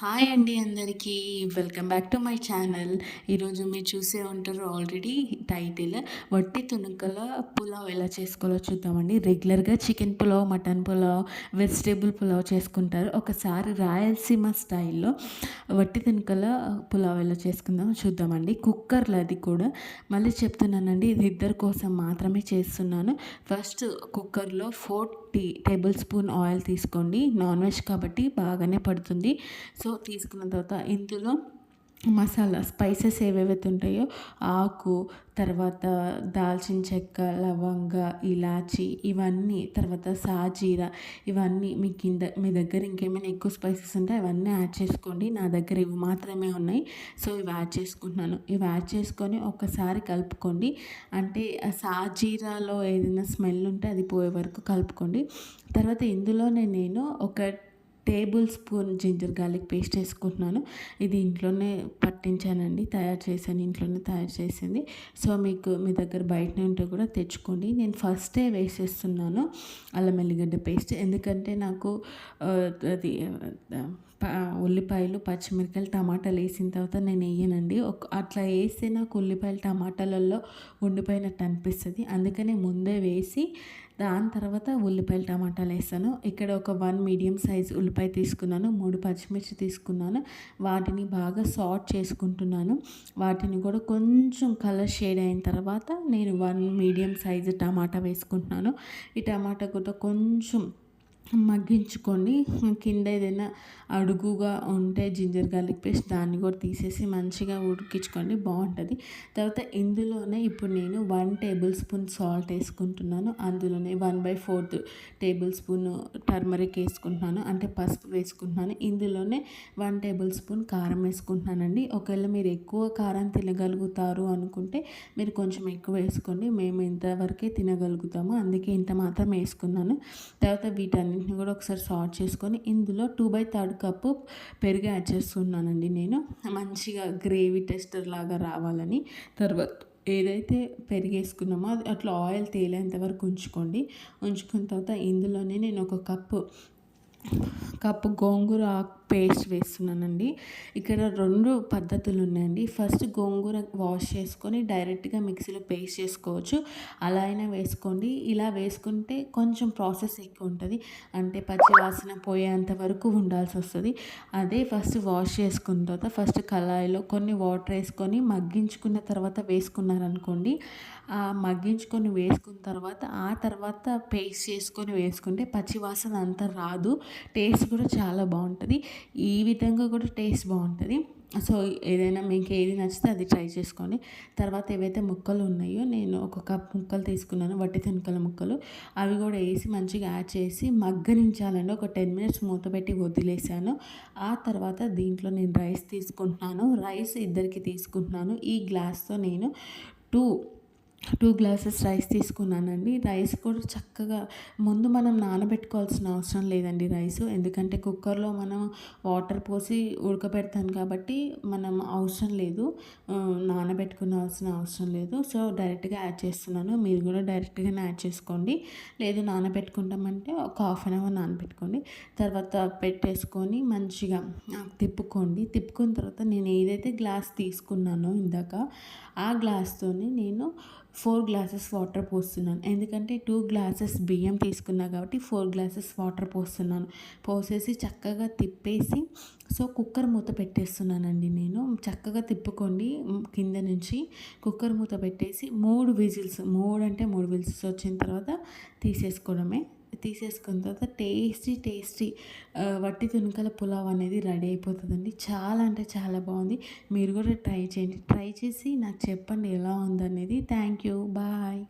Hi అండి అందరికీ. Welcome back to my channel. ఈరోజు మీరు చూసే ఉంటారు ఆల్రెడీ టైటిల్. వట్టి తునుకల పులావ్ ఎలా చేసుకోవాలో చూద్దామండి. రెగ్యులర్గా chicken pulao mutton pulao vegetable pulao చేసుకుంటారు. ఒకసారి రాయలసీమ స్టైల్లో వట్టి తునుకల పులావ్ ఎలా చేసుకుందాం చూద్దామండి. కుక్కర్లో అది కూడా మళ్ళీ చెప్తున్నానండి. ఇది ఇద్దరి కోసం మాత్రమే చేస్తున్నాను. ఫస్ట్ కుక్కర్లో four tea tablespoon oil తీసుకోండి. నాన్ వెజ్ కాబట్టి బాగానే పడుతుంది. సో తీసుకున్న తర్వాత ఇందులో మసాలా స్పైసెస్ ఏవేవైతే ఉంటాయో ఆకు తర్వాత దాల్చిన చెక్క లవంగ ఇలాచి ఇవన్నీ తర్వాత సాజీర ఇవన్నీ మీ కింద మీ దగ్గర ఇంకేమైనా ఎక్కువ స్పైసెస్ ఉంటే అవన్నీ యాడ్ చేసుకోండి. నా దగ్గర ఇవి మాత్రమే ఉన్నాయి. సో ఇవి యాడ్ చేసుకుంటున్నాను. ఇవి యాడ్ చేసుకొని ఒకసారి కలుపుకోండి. అంటే సాజీరాలో ఏదైనా స్మెల్ ఉంటే అది పోయే వరకు కలుపుకోండి. తర్వాత ఇందులోనే నేను ఒక tablespoon ginger garlic paste వేసుకుంటున్నాను. ఇది ఇంట్లోనే పట్టించానండి తయారు చేశాను ఇంట్లోనే తయారు చేసింది. సో మీకు మీ దగ్గర బయటనే ఉంటే కూడా తెచ్చుకోండి. నేను ఫస్టే వేసేస్తున్నాను అల్లం ఎల్లిగడ్డ పేస్ట్. ఎందుకంటే నాకు అది ఉల్లిపాయలు పచ్చిమిరపకాయలు టమాటాలు వేసిన తర్వాత నేను వేయనండి. ఒక అట్లా వేస్తే నాకు ఉల్లిపాయలు టమాటాలలో ఉండిపోయినట్టు అనిపిస్తుంది. అందుకనే ముందే వేసి దాని తర్వాత ఉల్లిపాయలు టమాటాలు వేస్తాను. ఇక్కడ ఒక వన్ మీడియం సైజ్ ఉల్లిపాయ తీసుకున్నాను మూడు పచ్చిమిర్చి తీసుకున్నాను వాటిని బాగా సాట్ చేసుకుంటున్నాను. వాటిని కూడా కొంచెం కలర్ షేడ్ అయిన తర్వాత నేను వన్ మీడియం సైజు టమాటా వేసుకుంటున్నాను. ఈ టమాటా కూడా కొంచెం మగ్గించుకొని కింద ఏదైనా అడుగుగా ఉంటే జింజర్ గార్లిక్ పేస్ట్ దాన్ని కూడా తీసేసి మంచిగా ఉడికించుకోండి బాగుంటుంది. తర్వాత ఇందులోనే ఇప్పుడు నేను వన్ టేబుల్ స్పూన్ సాల్ట్ వేసుకుంటున్నాను. అందులోనే one by fourth tablespoon turmeric వేసుకుంటున్నాను అంటే పసుపు వేసుకుంటున్నాను. ఇందులోనే వన్ టేబుల్ స్పూన్ కారం వేసుకుంటున్నానండి. ఒకవేళ మీరు ఎక్కువ కారం తినగలుగుతారు అనుకుంటే మీరు కొంచెం ఎక్కువ వేసుకోండి. మేము ఇంతవరకే తినగలుగుతాము అందుకే ఇంత మాత్రం వేసుకున్నాను. తర్వాత వీటన్ని వీటన్నిటిని కూడా ఒకసారి సార్ట్ చేసుకొని ఇందులో టూ బై థర్డ్ కప్పు పెరుగు యాడ్ చేస్తున్నానండి నేను. మంచిగా గ్రేవీ టెస్టర్ లాగా రావాలని. తర్వాత ఏదైతే పెరిగేసుకున్నామో అది అట్లా ఆయిల్ తేలేంత వరకు ఉంచుకోండి. ఉంచుకున్న తర్వాత ఇందులోనే నేను ఒక కప్పు కప్పు గోంగూర పేస్ట్ వేస్తున్నానండి. ఇక్కడ రెండు పద్ధతులు ఉన్నాయండి ఫస్ట్ గోంగూర వాష్ చేసుకొని డైరెక్ట్గా మిక్సీలో పేస్ట్ చేసుకోవచ్చు. అలా అయినా వేసుకోండి. ఇలా వేసుకుంటే కొంచెం ప్రాసెస్ ఎక్కువ ఉంటుంది. అంటే పచ్చి వాసన పోయేంత వరకు ఉండాల్సి వస్తుంది. అదే ఫస్ట్ వాష్ చేసుకున్న తర్వాత ఫస్ట్ కళాయిలో కొన్ని వాటర్ వేసుకొని మగ్గించుకున్న తర్వాత వేసుకున్నారనుకోండి మగ్గించుకొని వేసుకున్న తర్వాత ఆ తర్వాత పేస్ట్ చేసుకొని వేసుకుంటే పచ్చి వాసన అంత రాదు. టేస్ట్ కూడా చాలా బాగుంటుంది. ఈ విధంగా కూడా టేస్ట్ బాగుంటుంది. సో ఏదైనా మీకు ఏది నచ్చితే అది ట్రై చేసుకోండి. తర్వాత ఏవైతే ముక్కలు ఉన్నాయో నేను ఒక కప్ ముక్కలు తీసుకున్నాను. వట్టి తనకల ముక్కలు. అవి కూడా వేసి మంచిగా యాడ్ చేసి మగ్గనించాలండి. ఒక టెన్ మినిట్స్ మూత పెట్టి వదిలేసాను. ఆ తర్వాత దీంట్లో నేను రైస్ తీసుకుంటున్నాను. రైస్ ఇద్దరికి తీసుకుంటున్నాను. ఈ గ్లాస్తో నేను టూ టూ గ్లాసెస్ రైస్ తీసుకున్నానండి. రైస్ కూడా చక్కగా ముందు మనం నానబెట్టుకోవాల్సిన అవసరం లేదండి రైస్. ఎందుకంటే కుక్కర్లో మనం వాటర్ పోసి ఉడకబెడతాం కాబట్టి మనం అవసరం లేదు. నానబెట్టుకునవలసిన అవసరం లేదు. సో డైరెక్ట్గా యాడ్ చేస్తున్నాను. మీరు కూడా డైరెక్ట్గానే యాడ్ చేసుకోండి. లేదు నానబెట్టుకుంటామంటే ఒక హాఫ్ అన్ అవర్ నానబెట్టుకోండి. తర్వాత పెట్టేసుకొని మంచిగా తిప్పుకోండి. తిప్పుకున్న తర్వాత నేను ఏదైతే గ్లాస్ తీసుకున్నానో ఇందాక ఆ గ్లాస్తోని నేను ఫోర్ గ్లాసెస్ వాటర్ పోస్తున్నాను. ఎందుకంటే టూ గ్లాసెస్ బియ్యం తీసుకున్నా కాబట్టి ఫోర్ గ్లాసెస్ వాటర్ పోస్తున్నాను. పోసేసి చక్కగా తిప్పేసి సో కుక్కర్ మూత పెట్టేస్తున్నానండి నేను. చక్కగా తిప్పుకోండి కింద నుంచి కుక్కర్ మూత పెట్టేసి మూడు విజిల్స్ మూడు అంటే మూడు విజిల్స్ వచ్చిన తర్వాత తీసేసుకోవడమే. తీసేసుకున్న తర్వాత టేస్టీ టేస్టీ వట్టి తునుకల పులావ్ అనేది రెడీ అయిపోతుందండి. చాలా అంటే చాలా బాగుంది. మీరు కూడా ట్రై చేయండి. ట్రై చేసి నాకు చెప్పండి ఎలా ఉందనేది. Thank you. బాయ్.